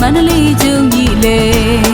မန္တလေးကျုံကြီးလေ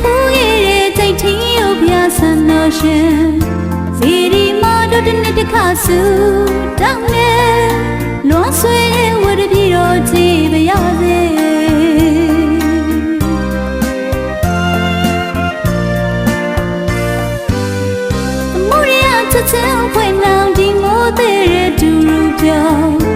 ဖူးခဲ့တဲ့စိတ်ထင်းရောပြဆန်တော်ရှင်ဇီရီမတော်တဲ့တစ်ခါစူတောင်းနေလွန်ဆွေဝရပြီတော်ကြည်ပါရစေချစ်ချင်ဖွင့်လောင်းဒီမိုးတဲ့တူရူပြောင်း